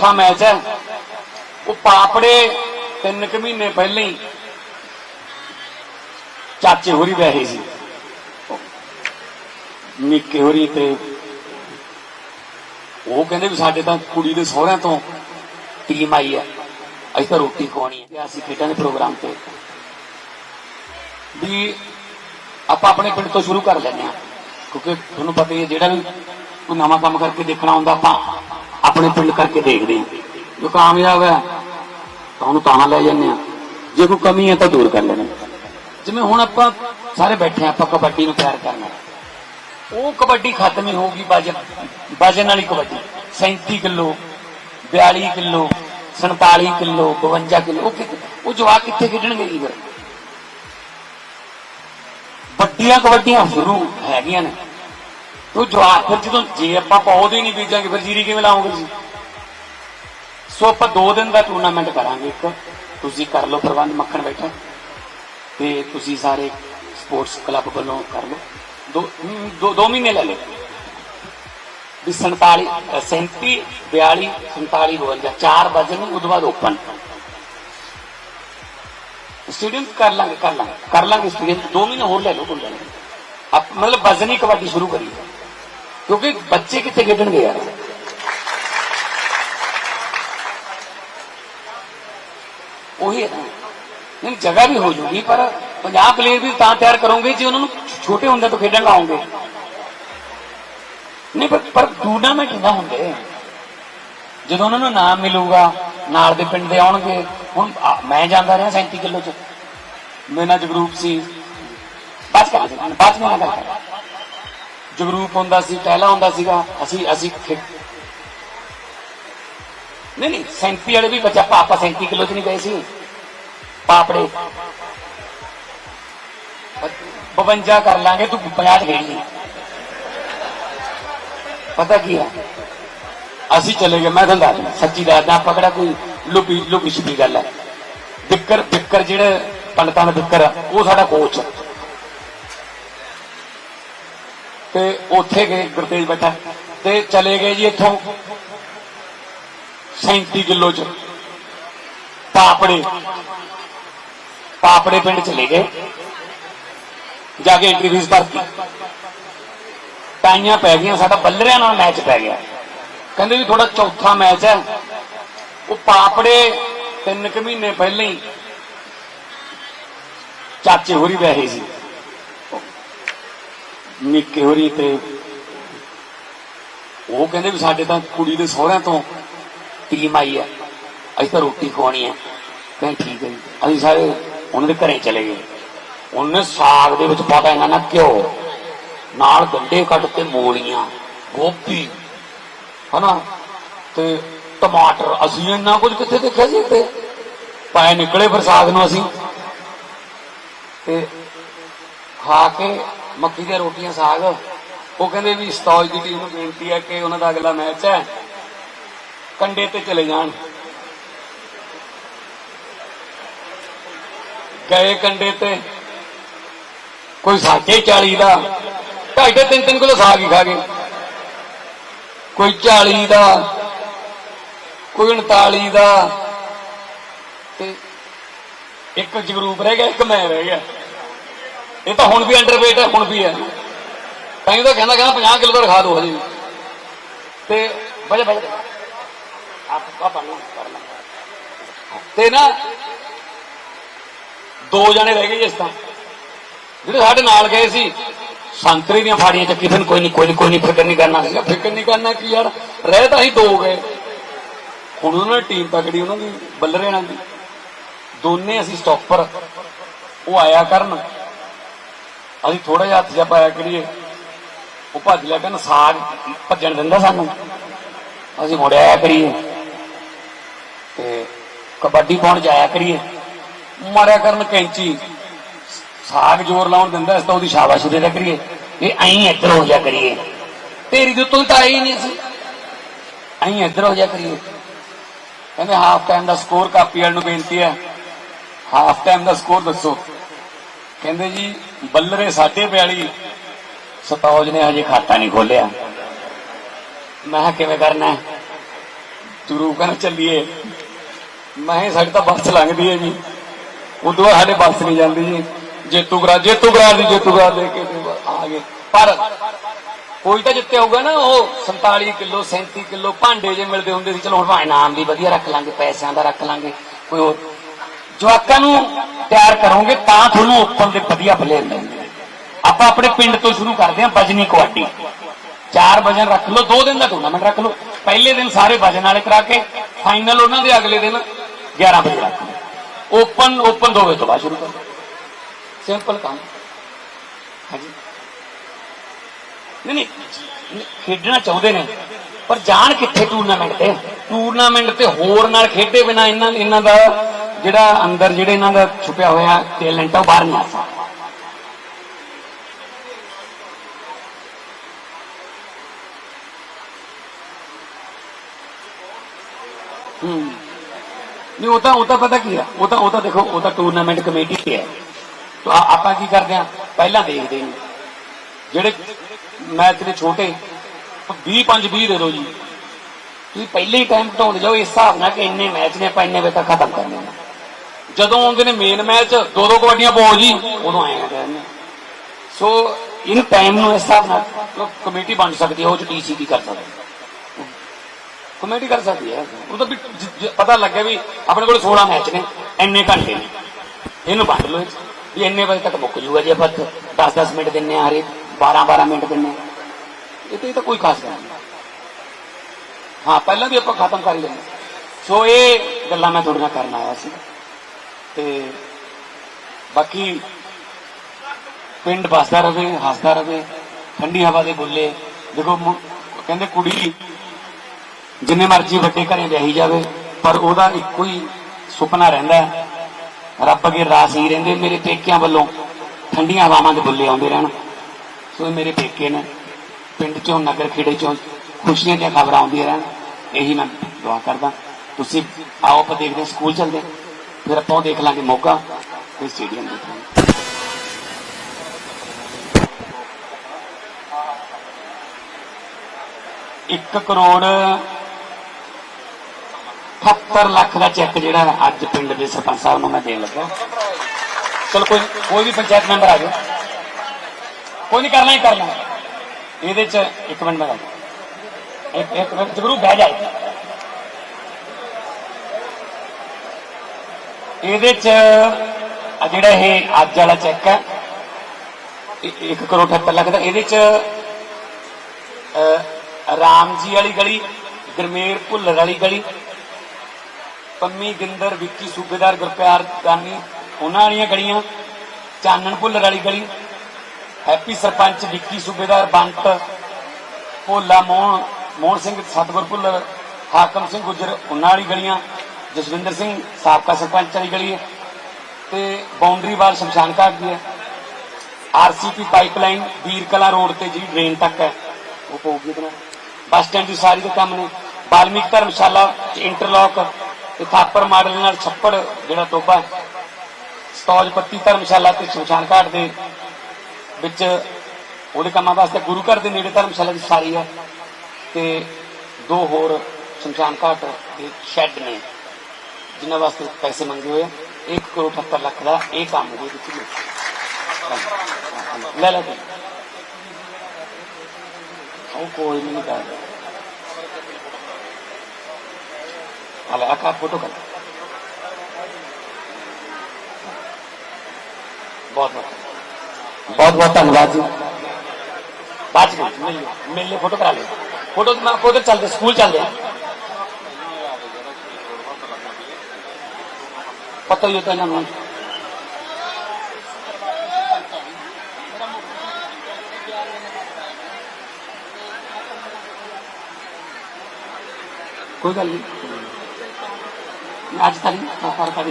ਚੌਥਾ ਮੈਚ ਹੈ। ਉਹ ਪਾਪੜੇ ਤਿੰਨ ਕੁ ਮਹੀਨੇ ਪਹਿਲਾਂ ਹੀ ਚਾਚੇ ਹੋਰੀ ਬੈਠੇ ਸੀ। ਨਿੱਕੇ ਹੋਰੀ ਤੇ ਉਹ ਕਹਿੰਦੇ ਵੀ ਸਾਡੇ ਤਾਂ ਕੁੜੀ ਦੇ ਸਹੁਰਿਆਂ ਤੋਂ ਟੀਮ ਆਈ ਹੈ। ਅਸੀਂ ਤਾਂ ਰੋਟੀ ਖਵਾਉਣੀ ਹੈ। ਅਸੀਂ ਖੇਡਾਂ ਦੇ ਪ੍ਰੋਗਰਾਮ ਤੇ। ਵੀ ਆਪਾਂ ਆਪਣੇ ਪਿੰਡ ਤੋਂ ਸ਼ੁਰੂ ਕਰ ਲੈਂਦੇ ਹਾਂ। ਕਿਉਂਕਿ ਤੁਹਾਨੂੰ ਪਤਾ ਹੀ ਹੈ, ਜਿਹੜਾ ਵੀ ਕੋਈ ਨਵਾਂ ਕੰਮ ਕਰਕੇ ਦੇਖਣਾ ਹੁੰਦਾ ਆਪਾਂ ਆਪਣੇ ਪਿੰਡ ਕਰਕੇ ਦੇਖਦੇ ਜੋ ਕਾਮਯਾਬ ਹੈ, ਤਾਂ ਉਹਨੂੰ ਤਾਂ ਲੈ ਜਾਂਦੇ ਹਾਂ। ਜੇ ਕੋਈ ਕਮੀ ਹੈ ਤਾਂ ਦੂਰ ਕਰ ਲੈਣਾ ਜਿਵੇਂ ਹੁਣ ਆਪਾਂ ਸਾਰੇ ਬੈਠੇ ਹਾਂ, ਆਪਾਂ ਕਬੱਡੀ ਨੂੰ ਪਿਆਰ ਕਰਨਾ ਉਹ ਕਬੱਡੀ ਖਤਮ ਹੀ ਹੋਊਗੀ ਵਜਨ। ਵਜਨ ਵਾਲੀ kabaddi. 37 kilo 42 kilo 47 kilo 52 kilo. ਉਹ ਕਿ- ਉਹ ਜਵਾਕ ਕਿੱਥੇ ਖੇਡਣਗੇ ਜੀ ਫਿਰ? ਵੱਡੀਆਂ ਕਬੱਡੀਆਂ ਸ਼ੁਰੂ ਹੈਗੀਆਂ ਨੇ। ਉਹ ਜਵਾਕ ਫਿਰ ਜਦੋਂ ਜੇ ਆਪਾਂ ਪੌਦੇ ਹੀ ਨਹੀਂ ਬੀਜਾਂਗੇ ਫਿਰ ਜੀਰੀ ਕਿਵੇਂ ਲਾਉਂਗੇ ਜੀ ਸੋ ਆਪਾਂ 2 ਦਿਨ ਦਾ ਟੂਰਨਾਮੈਂਟ ਕਰਾਂਗੇ ਇੱਕ। ਤੁਸੀਂ ਕਰ ਲਓ ਪ੍ਰਬੰਧ ਮੱਖਣ ਬੈਠਾ। ਤੇ ਤੁਸੀਂ ਸਾਰੇ ਸਪੋਰਟਸ ਕਲੱਬ ਵੱਲੋਂ ਕਰ ਲਓ। ਦੋ ਦੋ ਦੋ ਮਹੀਨੇ ਲੈ ਲਓ। ਵੀ 47 ਅ, 37 42 47 52 ਚਾਰ ਵਜੇ ਨੂੰ ਉਦੋਂ ਬਾਅਦ ਓਪਨ ਸਟੇਡੀਅਮ ਕਰ ਲਾਂਗੇ ਕਰ ਲਾਂਗੇ। ਕਰ ਲਾਂਗੇ ਸਟੇਡੀਅਮ ਦੋ ਮਹੀਨੇ ਹੋਰ ਲੈ ਲਓ ਕੋਈ ਮਤਲਬ ਵਜ਼ਨੀ ਕਬੱਡੀ ਸ਼ੁਰੂ ਕਰੀਏ। ਕਿਉਂਕਿ ਬੱਚੇ ਕਿੱਥੇ ਖੇਡਣਗੇ ਯਾਰ? ਉਹੀ ਹੈ ਨਾ। ਨਹੀਂ, ਜਗ੍ਹਾ ਵੀ ਹੋ ਜੂਗੀ, ਪਰ 50 ਪਲੇਅਰ ਵੀ ਤਾਂ ਤਿਆਰ ਕਰੋਗੇ ਜੇ ਉਹਨਾਂ ਨੂੰ ਛੋਟੇ ਹੁੰਦੇ ਤੋਂ ਖੇਡਣ ਲਾਉਂਗੇ ਨਹੀਂ, ਪਰ ਪਰ ਟੂਰਨਾਮੈਂਟ ਨਾ ਹੁੰਦੇ। ਜਦੋਂ ਉਹਨਾਂ ਨੂੰ ਨਾਮ ਮਿਲੂਗਾ, ਨਾਲ ਦੇ ਪਿੰਡ ਦੇ ਆਉਣਗੇ, ਹੁਣ ਮੈਂ ਜਾਂਦਾ ਰਿਹਾ 37 ਕਿਲੋ ਚ। ਮੇਰੇ ਨਾਲ ਜਗਰੂਪ ਸੀ। ਬਾਤ ਕਰ ਬਾਤ ਨਹੀਂ ਗੱਲ ਕਰ ਜਗਰੂਪ ਹੁੰਦਾ ਸੀ ਪਹਿਲਾ ਹੁੰਦਾ ਸੀਗਾ, ਅਸੀਂ ਅਸੀਂ ਨਹੀਂ ਨਹੀਂ 37 ਵਾਲੇ ਵੀ ਬੱਚਾ ਪਾਪਾ 37 ਕਿਲੋ ਚ ਨਹੀਂ ਗਏ ਸੀ। ਪਾਪੜੇ। 52 ਕਰ ਲਾਂਗੇ, ਤੂੰ 50 ਖੇਡ ਪਤਾ ਕੀ ਹੈ ਅਸੀਂ ਚਲੇ ਗਏ, ਮੈਂ ਤੁਹਾਨੂੰ ਦੱਸਦਾ ਸੱਚੀ ਦੱਸਦਾ ਆਪਾਂ ਕਿਹੜਾ ਕੋਈ ਲੁਕੀ ਲੁਕੀ ਛਿਪੀ ਗੱਲ ਹੈ ਬਿੱਕਰ ਬਿੱਕਰ ਜਿਹੜੇ ਪੰਡਤਾਂ ਦਾ ਬਿੱਕਰ ਉਹ ਸਾਡਾ ਕੋਚ ਹੈ ਤੇ ਉੱਥੇ ਗਏ ਗੁਰਤੇਜ ਬੈਠਾ ਤੇ ਚਲੇ ਗਏ ਜੀ ਇੱਥੋਂ 37 ਕਿਲੋ ਚ ਪਾਪੜੇ। ਪਾਪੜੇ ਪਿੰਡ ਚਲੇ ਗਏ। ਜਾ ਕੇ ਐਂਟਰੀ ਫੀਸ ਭਰਤੀ ਟਾਈਆਂ ਪੈ ਗਈਆਂ, ਸਾਡਾ ਬੱਲਰਿਆਂ ਨਾਲ ਮੈਚ ਪੈ ਗਿਆ। ਕਹਿੰਦੇ ਵੀ ਥੋੜਾ ਚੌਥਾ ਮੈਚ ਹੈ। ਉਹ ਪਾਪੜੇ ਤਿੰਨ ਕੁ ਮਹੀਨੇ ਪਹਿਲਾਂ ਹੀ ਚਾਚੇ ਹੋਰੀ ਬੈਠੇ ਸੀ। ਨਿੱਕੇ ਹੋਰੀ ਤੇ। ਉਹ ਕਹਿੰਦੇ ਵੀ ਸਾਡੇ ਤਾਂ ਕੁੜੀ ਦੇ ਸਹੁਰਿਆਂ ਤੋਂ ਟੀਮ ਆਈ ਹੈ ਅਸੀਂ ਤਾਂ ਰੋਟੀ ਖਵਾਉਣੀ ਹੈ ਕਹਿੰਦੇ ਠੀਕ ਹੈ ਜੀ। ਅਸੀਂ ਸਾਰੇ ਉਹਨਾਂ ਦੇ ਘਰੇ ਚਲੇ ਗਏ। ਉਹਨੇ ਸਾਗ ਦੇ ਵਿੱਚ ਪਾਤਾ ਇਹਨਾਂ ਨਾਲ ਘਿਓ। ਨਾਲ ਗੰਡੇ ਕੱਟ ਕੇ ਮੂਲੀਆਂ ਗੋਭੀ, ਹਨਾ? ਤੇ ਟਮਾਟਰ। ਅਸੀਂ ਇੰਨਾ ਕੁਝ ਕਿੱਥੇ ਦੇਖਿਆ ਸੀ ਤੇ ਪਾਏ ਨਿਕਲੇ ਫਿਰ ਸਾਗ ਨੂੰ ਅਸੀਂ। ਤੇ ਖਾ ਕੇ ਮੱਕੀ ਦੀਆਂ ਰੋਟੀਆਂ, ਸਾਗ। ਉਹ ਕਹਿੰਦੇ ਵੀ ਸਤੌਜ ਦੀ ਟੀਮ ਨੂੰ ਬੇਨਤੀ ਹੈ ਕਿ ਉਹਨਾਂ ਦਾ ਅਗਲਾ ਮੈਚ ਹੈ। ਕੰਡੇ ਤੇ ਚਲੇ ਜਾਣ। ਗਏ ਕੰਡੇ ਤੇ। ਕੋਈ ਸਾਢੇ 40 ਦਾ। ਢਾਈ ਢਾਈ, ਤਿੰਨ ਤਿੰਨ ਕਿਲੋ ਸਾਗ ਹੀ ਖਾ ਗਏ। ਕੋਈ 40 ਦਾ। ਕੋਈ 39 ਦਾ। ਤੇ ਇੱਕ ਜਗਰੂਪ ਰਹਿ ਗਿਆ, ਇੱਕ ਮੈਂ ਰਹਿ ਗਿਆ। ਇਹ ਤਾਂ ਹੁਣ ਵੀ ਅੰਡਰਵੇਟ ਹੈ, ਹੁਣ ਵੀ ਹੈ। ਤਾਂ ਇਹ ਤਾਂ ਕਹਿੰਦਾ ਕਹਿੰਦਾ 50 ਕਿਲੋ ਦਾ ਰਖਾ ਦੋ ਹਜੇ। ਤੇ ਬਜਾ ਬਜਾ ਆਪ ਆਪਾਂ ਨੂੰ ਕਰ ਲਾਂਗੇ ਤੇ ਨਾ, ਦੋ ਜਣੇ ਰਹਿ ਗਏ ਇਸ ਤਾਂ ਜਿਹੜੇ ਸਾਡੇ ਨਾਲ ਗਏ ਸੀ, ਸੰਤਰੀ ਦੀਆਂ ਫਾੜੀਆਂ ਚੱਕੀ ਫਿਰ ਕੋਈ ਨਹੀਂ ਕੋਈ ਨਹੀਂ ਕੋਈ ਨਹੀਂ ਫਿਕਰ ਨਹੀਂ ਕਰਨਾ ਸੀਗਾ। ਫਿਕਰ ਨਹੀਂ ਕਰਨਾ ਕੀ ਯਾਰ, ਰਹਿ ਤਾਂ ਅਸੀਂ ਦੋ ਗਏ। ਹੁਣ ਉਹਨਾਂ ਨੇ ਟੀਮ ਤਕੜੀ, ਉਹਨਾਂ ਦੀ ਬੱਲਰਿਆਂ ਦੀ। ਦੋਨੇ ਅਸੀਂ ਸਟਾਪਰ ਉਹ ਆਇਆ ਕਰਨ। ਅਸੀਂ ਥੋੜਾ ਜਿਹਾ ਹੱਥ ਜਿਹਾ ਪਾਇਆ ਕਰੀਏ। ਉਹ ਭੱਜ ਲਿਆ ਕਹਿੰਦਾ, ਸਾਗ ਭੱਜਣ ਦਿੰਦਾ ਸਾਨੂੰ। ਅਸੀਂ ਮੁੜਿਆ ਕਰੀਏ। ਤੇ ਕਬੱਡੀ ਪਾਉਣ ਜਾਇਆ ਕਰੀਏ। ਮਾਰਿਆ ਕਰਨ ਕੈਂਚੀ। ਸਾਗ ਜ਼ੋਰ ਲਾਉਣ ਦਿੰਦਾ ਇਸ ਤਾਂ ਉਹਦੀ ਸ਼ਾਬਾਸ਼ ਦੇ ਦਿਆ ਕਰੀਏ। ਇਹ ਐਂ ਇੱਧਰ ਹੋ ਜਾ ਕਰੀਏ। ਤੇਰੀ ਦੇ ਉੱਤੋਂ ਤਾਂ ਆਈ ਨਹੀਂ ਸੀ ਐਂ ਇੱਧਰ ਹੋ ਜਾ ਕਰੀਏ। ਕਹਿੰਦੇ ਹਾਫ ਟਾਈਮ ਦਾ ਸਕੋਰ ਕਾਪੀ ਵਾਲ ਨੂੰ ਬੇਨਤੀ ਹੈ। ਹਾਫ ਟਾਈਮ ਦਾ ਸਕੋਰ ਦੱਸੋ। ਕਹਿੰਦੇ ਜੀ ਬੱਲਰੇ 42 ਸਤੌਜ ਨੇ ਹਜੇ ਖਾਤਾ ਨਹੀਂ ਖੋਲਿਆ ਮੈਂ ਕਿਹਾ, ਕਿਵੇਂ ਕਰਨਾ ਹੈ? ਗੁਰੂ ਚੱਲੀਏ। ਮੈਂ ਕਿਹਾ, ਸਾਡੀ ਤਾਂ ਬੱਸ ਲੰਘਦੀ ਹੈ ਜੀ। ਉਦੋਂ ਬਾਅਦ ਸਾਡੇ ਬੱਸ ਨਹੀਂ ਜਾਂਦੀ ਜੀ। ਜੇਤੂਗਰਾ ਜੇਤੂ ਗਰਾ ਦੀ ਜੇਤੂਗਰਾ ਦੇ, ਕੇ ਆ ਗਏ। ਪਰ ਕੋਈ ਤਾਂ ਜਿੱਤੇ ਹੋਊਗਾ ਨਾ, ਉਹ 47 ਕਿਲੋ 37 ਕਿਲੋ ਭਾਂਡੇ ਜੇ ਮਿਲਦੇ ਹੁੰਦੇ ਸੀ। ਚਲੋ ਹੁਣ ਭਾਵੇਂ ਨਾਮ ਵੀ ਵਧੀਆ ਰੱਖ ਲਾਂਗੇ, ਪੈਸਿਆਂ ਦਾ ਰੱਖ ਲਾਂਗੇ, ਕੋਈ ਹੋਰ ਜਵਾਕਾਂ ਨੂੰ ਤਿਆਰ ਕਰੋਗੇ ਤਾਂ ਤੁਹਾਨੂੰ ਓਪਨ ਦੇ ਵਧੀਆ ਪਲੇਅਰ ਮਿਲਣਗੇ। ਆਪਾਂ ਆਪਣੇ ਪਿੰਡ ਤੋਂ ਸ਼ੁਰੂ ਕਰਦੇ ਹਾਂ ਬਜਨੀ ਕਬੱਡੀ। ਚਾਰ ਵਜਨ ਰੱਖ ਲਓ, ਦੋ ਦਿਨ ਦਾ ਟੂਰਨਾਮੈਂਟ ਰੱਖ ਲਓ। ਪਹਿਲੇ ਦਿਨ ਸਾਰੇ ਵਜਨ ਵਾਲੇ ਕਰਾ ਕੇ ਫਾਈਨਲ ਉਹਨਾਂ ਦੇ ਅਗਲੇ ਦਿਨ 11 ਵਜੇ ਰੱਖ ਲਓ। ਓਪਨ ਓਪਨ ਦੋ ਵਜੇ ਤੋਂ ਬਾਅਦ ਸ਼ੁਰੂ ਕਰੋ। ਸਿੰਪਲ ਕੰਮ। ਹਾਂਜੀ। ਨਹੀਂ ਨਹੀਂ, ਖੇਡਣਾ ਚਾਹੁੰਦੇ ਨੇ, ਪਰ ਜਾਣ ਕਿੱਥੇ ਟੂਰਨਾਮੈਂਟ ਤੇ? ਟੂਰਨਾਮੈਂਟ ਤੇ ਹੋਰ ਨਾਲ ਖੇਡੇ ਬਿਨਾ ਇਹਨਾਂ ਇਹਨਾਂ ਦਾ ਜਿਹੜਾ ਅੰਦਰ ਜਿਹੜੇ ਇਹਨਾਂ ਦਾ ਛੁਪਿਆ ਹੋਇਆ ਟੈਲੈਂਟ ਆ ਉਹ ਬਾਹਰ ਨਹੀਂ ਆ ਸਕਦਾ। ਹੂੰ। ਨਹੀਂ, ਉਹ ਤਾਂ ਉਹ ਤਾਂ ਪਤਾ ਕੀ ਆ? ਉਹ ਤਾਂ ਉਹ ਤਾਂ ਦੇਖੋ, ਉਹ ਤਾਂ ਟੂਰਨਾਮੈਂਟ ਕਮੇਟੀ ਤੇ ਹੈ। ਤਾਂ ਆਪਾਂ ਕੀ ਕਰਦੇ ਆ? ਪਹਿਲਾਂ ਦੇਖਦੇ ਨੇ ਜਿਹੜੇ ਮੈਚ ਦੇ ਛੋਟੇ 20 5 20 ਦੇ ਦਿਓ ਜੀ। ਤੁਸੀਂ ਪਹਿਲੇ ਹੀ ਟਾਈਮ ਘਟਾਉਂਦੇ ਜਾਓ, ਇਸ ਹਿਸਾਬ ਨਾਲ ਕਿ ਇੰਨੇ ਮੈਚ ਨੇ, ਆਪਾਂ ਇੰਨੇ ਵਜੇ ਤੱਕ ਖਤਮ ਕਰਨੇ ਨੇ ਜਦੋਂ ਆਉਂਦੇ ਨੇ ਮੇਨ ਮੈਚ ਦੋ ਦੋ ਕਬੱਡੀਆਂ ਪਾਓ ਜੀ। ਉਦੋਂ ਆਏ ਕਹਿੰਦੇ ਸੋ ਇਨ ਟਾਈਮ ਨੂੰ ਇਸ ਹਿਸਾਬ ਨਾਲ ਕਮੇਟੀ ਬਣ ਸਕਦੀ ਹੈ ਉਹ ਚ ਡੀਸੀ ਕੀ ਕਰ ਸਕਦਾ ਕਮੇਟੀ ਕਰ ਸਕਦੀ ਹੈ। ਉਹ ਤਾਂ ਪਤਾ ਲੱਗਿਆ ਵੀ ਆਪਣੇ ਕੋਲ 16 ਮੈਚ ਨੇ ਇੰਨੇ ਘੰਟੇ ਨੇ। ਇਹਨੂੰ ਵੰਡ ਲਓ। ਵੀ ਇੰਨੇ ਵਜੇ ਤੱਕ ਮੁੱਕ ਜੂਗਾ ਜੇ ਆਪਾਂ 10-10 ਮਿੰਟ ਦਿੰਨੇ ਆ ਹਰੇ 12-12 ਮਿੰਟ ਦਿੰਨੇ। ਇਹ ਤੇ ਤਾਂ ਕੋਈ ਖਾਸ ਗੱਲ ਨਹੀਂ। ਹਾਂ ਪਹਿਲਾਂ ਵੀ ਆਪਾਂ ਖਤਮ ਕਰ ਲੈਂਦੇ। ਸੋ ਇਹ ਗੱਲਾਂ ਮੈਂ ਤੁਹਾਡੇ ਨਾਲ ਕਰਨ ਆਇਆ ਸੀ। ਤੇ ਬਾਕੀ ਪਿੰਡ ਵਸਦਾ ਰਵੇ ਹੱਸਦਾ ਰਵੇ ਠੰਡੀ ਹਵਾ ਦੇ ਬੁੱਲੇ। ਦੇਖੋ ਕਹਿੰਦੇ ਕੁੜੀ ਜਿੰਨੇ ਮਰਜ਼ੀ ਵੱਡੇ ਘਰੇ ਵਿਆਹੀ ਜਾਵੇ, ਪਰ ਉਹਦਾ ਇੱਕੋ ਹੀ ਸੁਪਨਾ ਰਹਿੰਦਾ ਰੱਬ ਅਗੇ ਰਾਸ ਹੀ ਰਹਿੰਦੇ। ਮੇਰੇ ਪੇਕਿਆਂ ਵੱਲੋਂ ਠੰਡੀਆਂ ਹਵਾਵਾਂ ਦੇ ਬੁੱਲੇ ਆਉਂਦੇ ਰਹਿਣ। ਸੋ ਇਹ ਮੇਰੇ ਪੇਕੇ ਨੇ। ਪਿੰਡ ਚੋਂ, ਨਗਰ ਖੇੜੇ ਚੋਂ ਖੁਸ਼ੀਆਂ ਦੀਆਂ ਖਬਰਾਂ ਆਉਂਦੀਆਂ ਰਹਿਣ। ਇਹੀ ਮੈਂ ਦੁਆ ਕਰਦਾ। ਤੁਸੀਂ ਆਓ ਆਪਾਂ ਦੇਖਦੇ ਸਕੂਲ ਚੱਲਦੇ ਫਿਰ ਆਪਾਂ ਉਹ ਦੇਖ ਲਾਂਗੇ ਮੋਗਾ ਤੇ ਸਟੇਡੀਅਮ ਦੇਖ ਲਾਂਗੇ ਇੱਕ ਕਰੋੜ 78 ਲੱਖ ਦਾ ਚੈੱਕ ਜਿਹੜਾ ਅੱਜ ਪਿੰਡ ਦੇ ਸਰਪੰਚ ਸਾਹਿਬ ਨੂੰ ਮੈਂ ਦੇਣ ਲੱਗਾ ਚਲ ਕੋਈ ਕੋਈ ਵੀ ਪੰਚਾਇਤ ਮੈਂਬਰ ਆ ਜਾਓ। ਕੋਈ ਨਹੀਂ ਕਰਨਾ ਹੀ ਕਰਨਾ ਇਹਦੇ ਚ ਇੱਕ ਮਿੰਟ ਮੈਂ ਗੱਲ ਇੱਕ ਇੱਕ ਮਿੰਟ ਜਗਰੂ ਬਹਿ ਜਾਏ ਇਹਦੇ ਚ ਜਿਹੜਾ ਇਹ ਅੱਜ ਵਾਲਾ ਚੈੱਕ ਹੈ 1 ਕਰੋੜ 78 ਲੱਖ ਦਾ, ਇਹਦੇ ਚ ਰਾਮ ਜੀ ਵਾਲੀ ਗਲੀ, ਗਰਮੇਰ ਭੁੱਲਰ ਵਾਲੀ ਗਲੀ, ਪੰਮੀ ਗਿੰਦਰ, ਵਿੱਕੀ ਸੂਬੇਦਾਰ, ਗੁਰਪਿਆਰ ਦਾਨੀ, ਉਹਨਾਂ ਵਾਲੀਆਂ ਗਲੀਆਂ, ਚਾਨਣ ਭੁੱਲਰ ਵਾਲੀ ਗਲੀ ਹੈਪੀ ਸਰਪੰਚ ਵਿੱਕੀ ਸੂਬੇਦਾਰ, ਬੰਟ, ਭੋਲਾ ਮੋਹਨ ਮੋਹਨ ਸਿੰਘ, ਸਤਗੁਰ ਭੁੱਲਰ, ਹਾਕਮ ਸਿੰਘ ਗੁਜਰ, ਉਹਨਾਂ ਵਾਲੀ ਗਲੀਆਂ ਜਸਵਿੰਦਰ ਸਿੰਘ, ਸਾਬਕਾ ਸਰਪੰਚ ਵਾਲੀ ਗਲੀ ਹੈ ਤੇ ਬਾਉਂਡਰੀ ਵਾਲ ਸ਼ਮਸ਼ਾਨ ਘਾਟ ਦੀ ਹੈ। ਆਰਸੀਪੀ ਪਾਈਪਲਾਈਨ ਵੀਰ ਕਲਾ ਰੋਡ ਤੇ ਜਿਹੜੀ ਡਰੇਨ ਤੱਕ ਹੈ, ਉਹ ਪਊਗੀ ਇਹਦੇ ਬੱਸ ਸਟੈਂਡ ਦੀ ਸਾਰੀ ਦੇ ਕੰਮ ਨੇ। ਬਾਲਮੀਕ ਧਰਮਸ਼ਾਲਾ ਇੰਟਰਲੌਕ ਤੇ ਥਾਪਰ ਮਾਡਲ ਨਾਲ ਛੱਪੜ ਜਿਹੜਾ ਟੋਬਾ ਹੈ। ਸਤੌਜ ਪੱਤੀ ਧਰਮਸ਼ਾਲਾ ਤੇ ਸ਼ਮਸ਼ਾਨ ਘਾਟ ਦੇ ਵਿੱਚ ਉਹਦੇ ਕੰਮਾਂ ਵਾਸਤੇ ਗੁਰੂ ਘਰ ਦੇ ਨੇੜੇ ਧਰਮਸ਼ਾਲਾ ਦੀ ਸਾਰੀ ਹੈ ਤੇ ਦੋ ਹੋਰ ਸ਼ਮਸ਼ਾਨ ਘਾਟ ਦੇ ਸ਼ੈੱਡ ਨੇ। ਜਿਨ੍ਹਾਂ ਵਾਸਤੇ ਪੈਸੇ ਮੰਗੇ ਹੋਏ ਆ 1 ਕਰੋੜ 78 ਲੱਖ ਦਾ ਇਹ ਕੰਮ ਦੇ ਦਿੱਤੀ ਲੈ ਲੈ ਉਹ ਕੋਈ ਨਹੀਂ ਕਰ ਹਲੇ ਆਕਾ ਫੋਟੋ ਕਰ ਬਹੁਤ ਬਹੁਤ। ਬਹੁਤ ਬਹੁਤ ਧੰਨਵਾਦ ਜੀ। ਬਾਅਦ ਵਿੱਚ ਮਿਲ ਮਿਲ ਫੋਟੋ ਕਰਾ ਲਿਓ ਫੋਟੋ ਮੈਂ ਫੋਟੋ ਚੱਲਦੇ, ਸਕੂਲ ਚੱਲਦੇ ਆ। ਪਤਾ ਹੀ ਹੋਤਾ ਇਹਨਾਂ ਨੂੰ ਕੋਈ ਗੱਲ ਨਹੀਂ ਅੱਜ ਤੱਕ ਫ਼ਰਕ ਆ ਦੀ